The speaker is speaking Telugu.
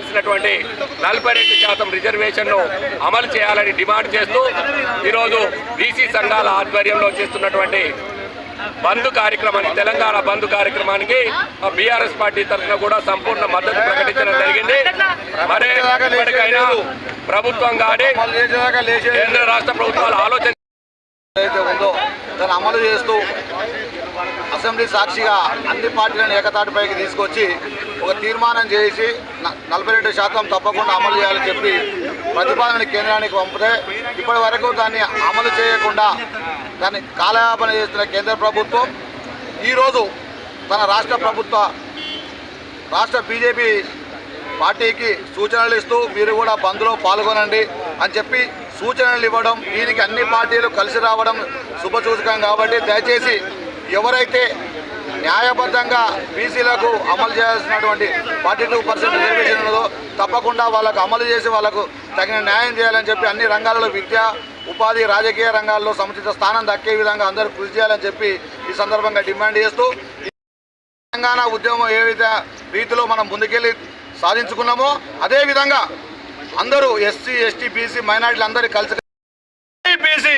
దక్కాల్సినటువంటి నలభై రెండు శాతం రిజర్వేషన్ను అమలు చేయాలని డిమాండ్ చేస్తూ ఈరోజు బీసీ సంఘాల ఆధ్వర్యంలో చేస్తున్నటువంటి బంద్ కార్యక్రమానికి తెలంగాణ బంద్ కార్యక్రమానికి బీఆర్ఎస్ పార్టీ తరఫున కూడా సంపూర్ణ మద్దతు ప్రకటించడం జరిగింది. మరే ఇప్పటికైనా ప్రభుత్వం కానీ కేంద్ర రాష్ట్ర ప్రభుత్వాలు ఆలోచన ఉందో దాన్ని అమలు చేస్తూ అసెంబ్లీ సాక్షిగా అన్ని పార్టీలను ఏకతాటిపైకి తీసుకొచ్చి ఒక తీర్మానం చేసి నలభై రెండు శాతం తప్పకుండా అమలు చేయాలని చెప్పి ప్రతిపాదన కేంద్రానికి పంపితే ఇప్పటి వరకు దాన్ని అమలు చేయకుండా దాన్ని కాలయాపన చేస్తున్న కేంద్ర ప్రభుత్వం ఈరోజు తన రాష్ట్ర ప్రభుత్వ రాష్ట్ర బీజేపీ పార్టీకి సూచనలు ఇస్తూ మీరు కూడా బంద్లో పాల్గొనండి అని చెప్పి సూచనలు ఇవ్వడం దీనికి అన్ని పార్టీలు కలిసి రావడం శుభసూచకం కాబట్టి దయచేసి ఎవరైతే న్యాయబద్ధంగా బీసీలకు అమలు చేయాల్సినటువంటి ఫార్టీ టూ పర్సెంట్ రిజర్వేషన్ ఉన్నదో తప్పకుండా వాళ్ళకు అమలు చేసి వాళ్ళకు తగిన న్యాయం చేయాలని చెప్పి అన్ని రంగాలలో విద్య ఉపాధి రాజకీయ రంగాల్లో సముచిత స్థానం దక్కే విధంగా అందరూ కృషి చేయాలని చెప్పి ఈ సందర్భంగా డిమాండ్ చేస్తూ తెలంగాణ ఉద్యమం ఏ విధ రీతిలో మనం ముందుకెళ్ళి సాధించుకున్నామో అదే విధంగా అందరూ ఎస్సీ ఎస్టీ బీసీ మైనార్టీలు అందరూ కలిసి బీసీ!